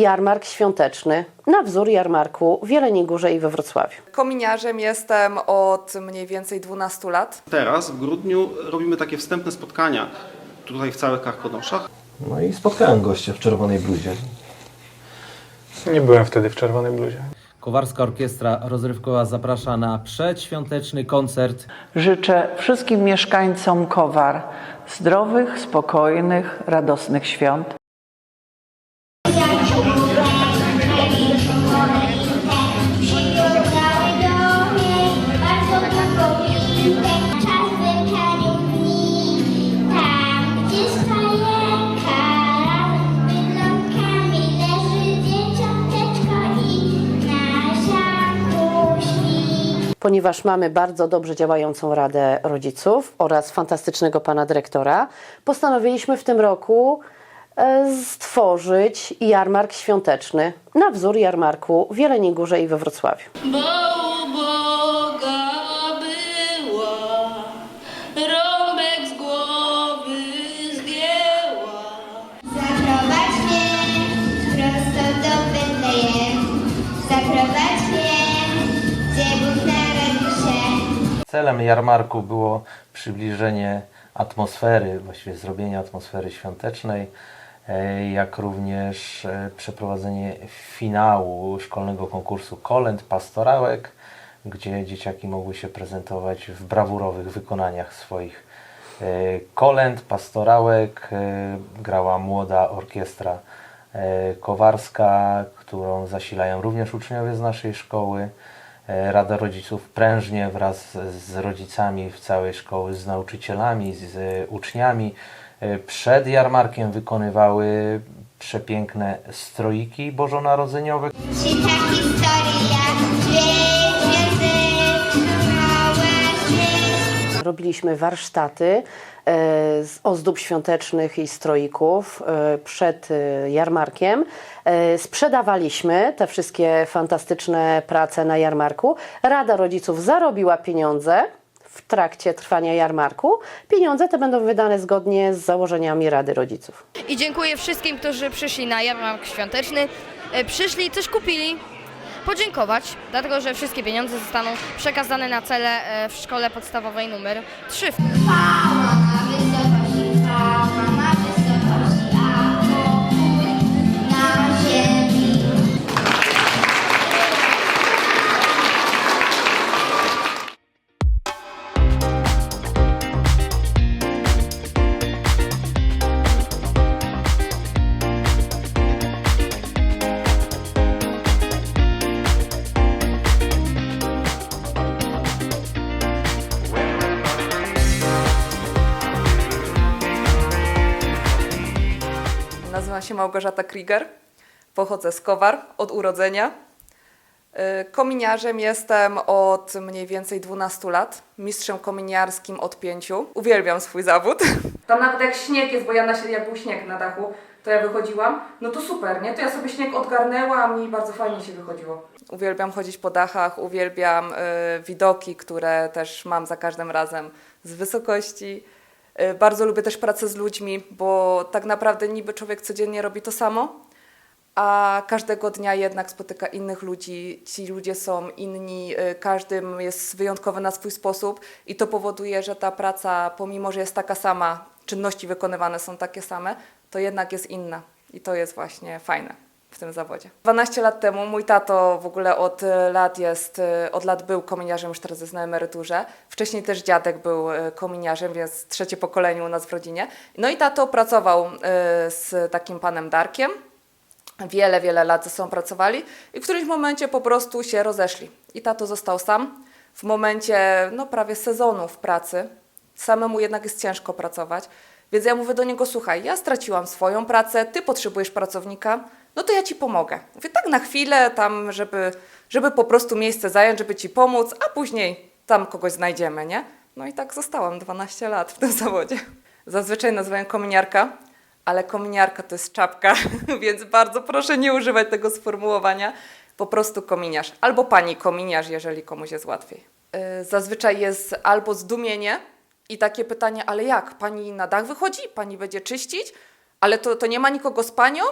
jarmark świąteczny na wzór jarmarku w Jeleniej Górze i we Wrocławiu. Kominiarzem jestem od mniej więcej 12 lat. Teraz w grudniu robimy takie wstępne spotkania tutaj w całych Karkonoszach. No i spotkałem gościa w czerwonej bluzie. Nie byłem wtedy w czerwonej bluzie. Kowarska Orkiestra Rozrywkowa zaprasza na przedświąteczny koncert Życzę wszystkim mieszkańcom Kowar zdrowych, spokojnych, radosnych świąt. Ponieważ mamy bardzo dobrze działającą Radę Rodziców oraz fantastycznego pana dyrektora, postanowiliśmy w tym roku e, stworzyć jarmark świąteczny na wzór jarmarku w Jeleniej Górze i we Wrocławiu. Bo Celem jarmarku było przybliżenie atmosfery, właściwie zrobienie atmosfery świątecznej, e, jak również e, przeprowadzenie finału szkolnego konkursu kolęd, pastorałek, gdzie dzieciaki mogły się prezentować w brawurowych wykonaniach swoich e, kolęd, pastorałek. Grała młoda orkiestra kowarska, którą zasilają również uczniowie z naszej szkoły. E, Rada Rodziców prężnie wraz z rodzicami w całej szkoły, z nauczycielami, z uczniami e, przed jarmarkiem wykonywały przepiękne stroiki bożonarodzeniowe. Robiliśmy warsztaty e, z ozdób świątecznych i stroików e, przed e, jarmarkiem. Sprzedawaliśmy te wszystkie fantastyczne prace na jarmarku. Rada Rodziców zarobiła pieniądze w trakcie trwania jarmarku. Pieniądze te będą wydane zgodnie z założeniami Rady Rodziców. I dziękuję wszystkim, którzy przyszli na jarmark świąteczny. Przyszli, coś kupili. Podziękować, dlatego że wszystkie pieniądze zostaną przekazane na cele e, w szkole podstawowej numer 3. się Małgorzata Krieger. Pochodzę z Kowar od urodzenia. Y, Kominiarzem jestem od mniej więcej 12 lat. Mistrzem kominiarskim od 5. Uwielbiam swój zawód. Tam nawet jak śnieg jest, bo ja na, jak był śnieg na dachu, to ja wychodziłam. No to super, nie? To ja sobie śnieg odgarnęłam i bardzo fajnie się wychodziło. Uwielbiam chodzić po dachach, uwielbiam y, widoki, które też mam za każdym razem z wysokości. Y, Bardzo lubię też pracę z ludźmi, bo tak naprawdę niby człowiek codziennie robi to samo, a każdego dnia jednak spotyka innych ludzi. Ci ludzie są inni, y, każdy jest wyjątkowy na swój sposób i to powoduje, że ta praca, pomimo że jest taka sama, czynności wykonywane są takie same, to jednak jest inna i to jest właśnie fajne w tym zawodzie. 12 lat temu mój tato w ogóle od y, lat jest, y, od lat był kominiarzem, już teraz jest na emeryturze. Wcześniej też dziadek był y, kominiarzem, więc trzecie pokolenie u nas w rodzinie. No i tato pracował z takim panem Darkiem. Wiele, wiele lat ze sobą pracowali i w którymś momencie po prostu się rozeszli. I tato został sam. W momencie no, prawie sezonu w pracy. Samemu jednak jest ciężko pracować. Więc ja mówię do niego, słuchaj, ja straciłam swoją pracę, ty potrzebujesz pracownika, no to ja ci pomogę. Mówię, tak na chwilę, tam, żeby, żeby po prostu miejsce zająć, żeby ci pomóc, a później tam kogoś znajdziemy, nie? No i tak zostałam 12 lat w tym zawodzie. Zazwyczaj nazywają kominiarka, ale kominiarka to jest czapka, więc bardzo proszę nie używać tego sformułowania. Po prostu kominiarz, albo pani kominiarz, jeżeli komuś jest łatwiej. Yy, Zazwyczaj jest albo zdumienie i takie pytanie, ale jak? Pani na dach wychodzi? Pani będzie czyścić? Ale to, to nie ma nikogo z panią?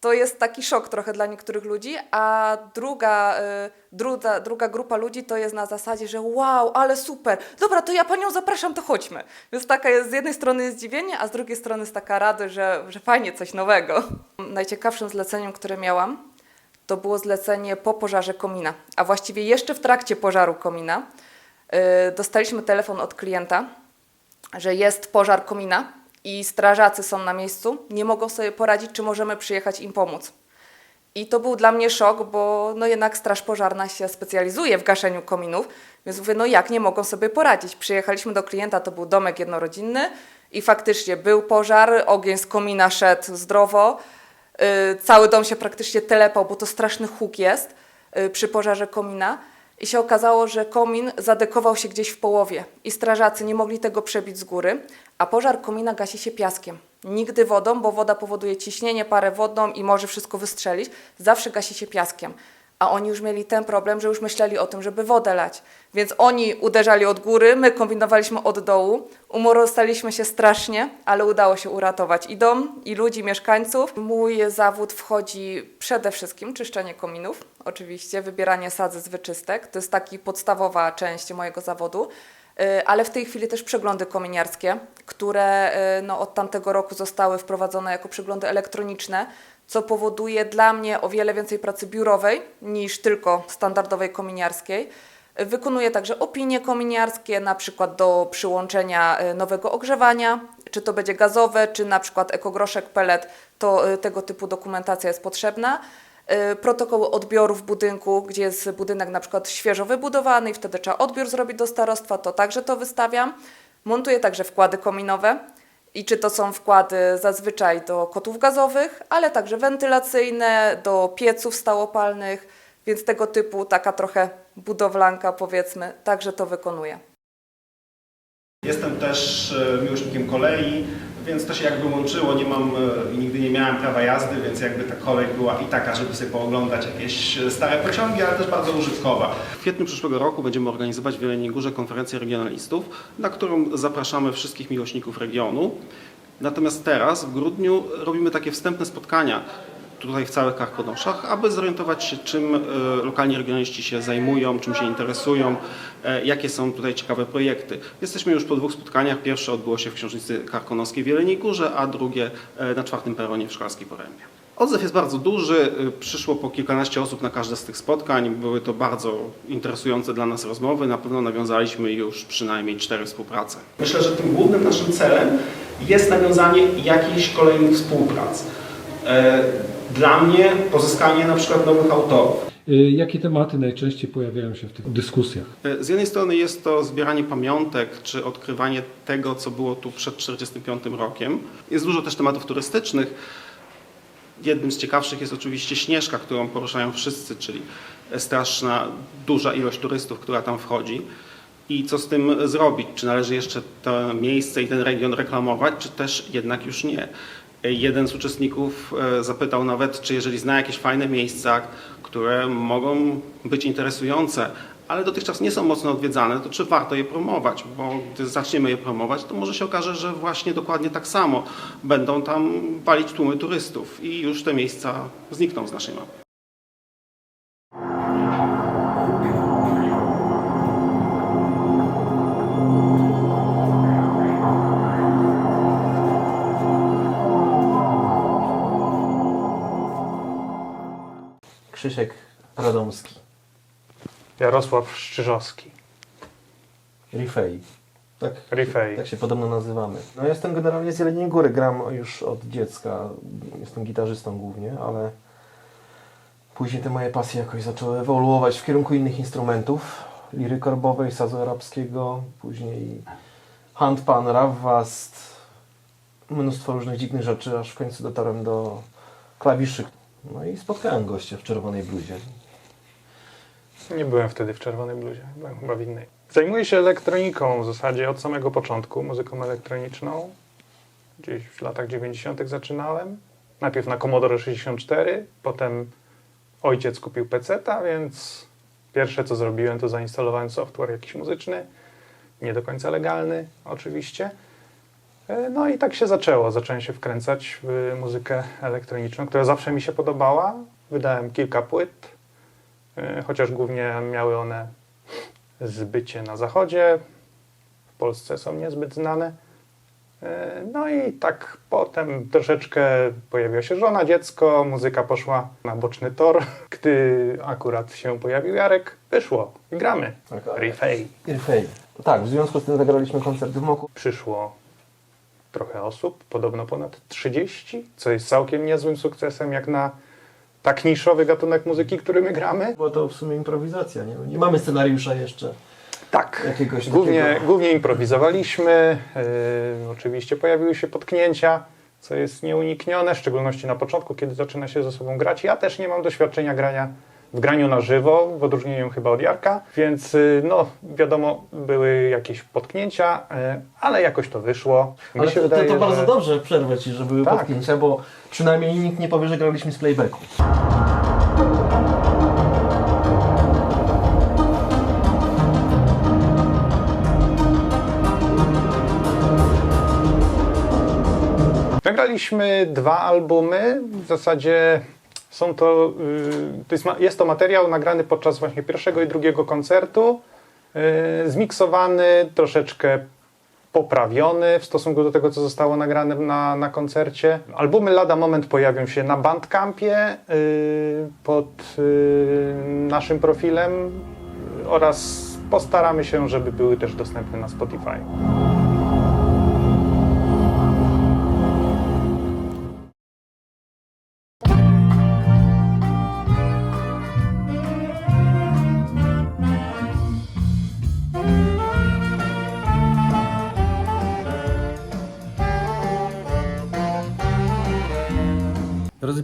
to jest taki szok trochę dla niektórych ludzi, a druga, y, druga, druga grupa ludzi to jest na zasadzie, że wow, ale super, dobra, to ja panią zapraszam, to chodźmy. Więc taka jest, z jednej strony zdziwienie, a z drugiej strony jest taka radość, że, że fajnie, coś nowego. Najciekawszym zleceniem, które miałam, to było zlecenie po pożarze komina, a właściwie jeszcze w trakcie pożaru komina y, dostaliśmy telefon od klienta, że jest pożar komina i strażacy są na miejscu, nie mogą sobie poradzić, czy możemy przyjechać im pomóc. I to był dla mnie szok, bo no jednak Straż Pożarna się specjalizuje w gaszeniu kominów, więc mówię, no jak nie mogą sobie poradzić? Przyjechaliśmy do klienta, to był domek jednorodzinny i faktycznie był pożar, ogień z komina szedł zdrowo, yy, cały dom się praktycznie telepał, bo to straszny huk jest yy, przy pożarze komina. I się okazało, że komin zadekował się gdzieś w połowie i strażacy nie mogli tego przebić z góry, a pożar komina gasi się piaskiem. Nigdy wodą, bo woda powoduje ciśnienie, parę wodną i może wszystko wystrzelić. Zawsze gasi się piaskiem. A oni już mieli ten problem, że już myśleli o tym, żeby wodę lać. Więc oni uderzali od góry, my kombinowaliśmy od dołu. Umorostaliśmy się strasznie, ale udało się uratować i dom, i ludzi, mieszkańców. Mój zawód wchodzi przede wszystkim czyszczenie kominów, oczywiście, wybieranie sadzy z wyczystek. To jest taki podstawowa część mojego zawodu. Y, ale w tej chwili też przeglądy kominiarskie, które y, no, od tamtego roku zostały wprowadzone jako przeglądy elektroniczne, co powoduje dla mnie o wiele więcej pracy biurowej niż tylko standardowej kominiarskiej. Wykonuję także opinie kominiarskie, na przykład do przyłączenia y, nowego ogrzewania, czy to będzie gazowe, czy na przykład ekogroszek pellet, to y, tego typu dokumentacja jest potrzebna. Y, protokoły odbioru w budynku, gdzie jest budynek na przykład świeżo wybudowany i wtedy trzeba odbiór zrobić do starostwa, to także to wystawiam. Montuję także wkłady kominowe i czy to są wkłady zazwyczaj do kotłów gazowych, ale także wentylacyjne, do pieców stałopalnych, więc tego typu taka trochę budowlanka powiedzmy, także to wykonuję. Jestem też e, miłośnikiem kolei, więc to się jakby łączyło. Nie mam e, nigdy nie miałem prawa jazdy, więc jakby ta kolej była i taka, żeby sobie pooglądać jakieś e, stare pociągi, ale też bardzo użytkowa. W kwietniu przyszłego roku będziemy organizować w Jeleniej Górze konferencję regionalistów, na którą zapraszamy wszystkich miłośników regionu. Natomiast teraz, w grudniu, robimy takie wstępne spotkania tutaj w całych Karkonoszach, aby zorientować się, czym e, lokalni regionaliści się zajmują, czym się interesują, e, jakie są tutaj ciekawe projekty. Jesteśmy już po dwóch spotkaniach. Pierwsze odbyło się w Książnicy Karkonoskiej w Jeleniej Górze, a drugie e, na czwartym peronie w Szklarskiej Porębie. Odzew jest bardzo duży. Przyszło po kilkanaście osób na każde z tych spotkań. Były to bardzo interesujące dla nas rozmowy. Na pewno nawiązaliśmy już przynajmniej cztery współprace. Myślę, że tym głównym naszym celem jest nawiązanie jakiejś kolejnych współprac. Dla mnie pozyskanie na przykład nowych autorów. Y, Jakie tematy najczęściej pojawiają się w tych dyskusjach? E, Z jednej strony jest to zbieranie pamiątek, czy odkrywanie tego, co było tu przed 1945 rokiem. Jest dużo też tematów turystycznych. Jednym z ciekawszych jest oczywiście Śnieżka, którą poruszają wszyscy, czyli straszna, duża ilość turystów, która tam wchodzi. I co z tym zrobić? Czy należy jeszcze to miejsce i ten region reklamować, czy też jednak już nie? Jeden z uczestników e, zapytał nawet, czy jeżeli zna jakieś fajne miejsca, które mogą być interesujące, ale dotychczas nie są mocno odwiedzane, to czy warto je promować? Bo gdy zaczniemy je promować, to może się okaże, że właśnie dokładnie tak samo będą tam palić tłumy turystów i już te miejsca znikną z naszej mapy. Krzysiek Radomski, Jarosław Szczyżowski. Rifei. Tak, Rifei. tak się podobno nazywamy. No jestem generalnie z Jeleniej Góry, gram już od dziecka. Jestem gitarzystą głównie, ale później te moje pasje jakoś zaczęły ewoluować w kierunku innych instrumentów. Liry korbowej, sazu arabskiego, później handpan, rawwast, mnóstwo różnych dziwnych rzeczy, aż w końcu dotarłem do klawiszy. No i spotkałem gościa w czerwonej bluzie. Nie byłem wtedy w Czerwonej Bluzie, byłem chyba w innej. Zajmuję się elektroniką w zasadzie od samego początku, muzyką elektroniczną. Gdzieś w latach 90. zaczynałem. Najpierw na Commodore 64, potem ojciec kupił PC-ta, więc pierwsze co zrobiłem to zainstalowałem software jakiś muzyczny, nie do końca legalny oczywiście. E, No i tak się zaczęło. Zacząłem się wkręcać w muzykę elektroniczną, która zawsze mi się podobała. Wydałem kilka płyt, e, chociaż głównie miały one zbycie na zachodzie. W Polsce są niezbyt znane. E, No i tak potem troszeczkę pojawiła się żona, dziecko, muzyka poszła na boczny tor. Gdy akurat się pojawił Jarek, wyszło i gramy. Rifej. Irfej. Tak, w związku z tym zagraliśmy koncert w Moku. Przyszło trochę osób, podobno ponad 30, co jest całkiem niezłym sukcesem jak na tak niszowy gatunek muzyki, który my gramy. Była to w sumie improwizacja, nie, nie mamy scenariusza jeszcze. Tak, Jakiegoś głównie, takiego- głównie improwizowaliśmy, yy, oczywiście pojawiły się potknięcia, co jest nieuniknione, w szczególności na początku, kiedy zaczyna się ze sobą grać. Ja też nie mam doświadczenia grania w graniu na żywo, w odróżnieniu chyba od Jarka, więc yy, no wiadomo, były jakieś potknięcia, yy, ale jakoś to wyszło. Mi Ale to, wydaje, to bardzo że... dobrze przerwę Ci, że były Tak. potknięcia, bo przynajmniej nikt nie powie, że graliśmy z playbacku. Nagraliśmy dwa albumy. W zasadzie są to, y, to jest, jest to materiał nagrany podczas właśnie pierwszego i drugiego koncertu. y, Zmiksowany, troszeczkę poprawiony w stosunku do tego, co zostało nagrane na, na koncercie. Albumy lada moment pojawią się na Bandcampie y, pod naszym profilem oraz postaramy się, żeby były też dostępne na Spotify.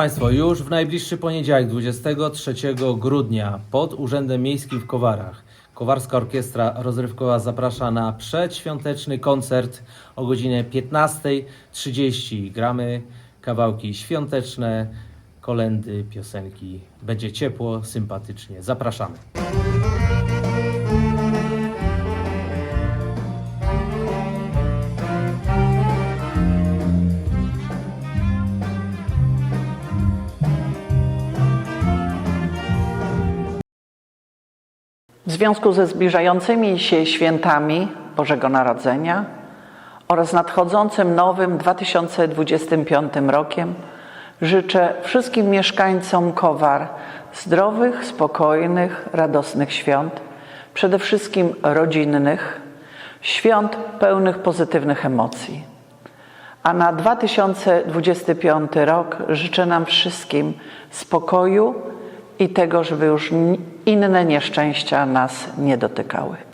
Państwo, już w najbliższy poniedziałek, 23 grudnia, pod Urzędem Miejskim w Kowarach, Kowarska Orkiestra Rozrywkowa zaprasza na przedświąteczny koncert o godzinie 15.30. Gramy kawałki świąteczne, kolendy, piosenki. Będzie ciepło, sympatycznie. Zapraszamy. W związku ze zbliżającymi się świętami Bożego Narodzenia oraz nadchodzącym nowym 2025 rokiem życzę wszystkim mieszkańcom Kowar zdrowych, spokojnych, radosnych świąt, przede wszystkim rodzinnych, świąt pełnych pozytywnych emocji. A na 2025 rok życzę nam wszystkim spokoju i tego, żeby już inne nieszczęścia nas nie dotykały.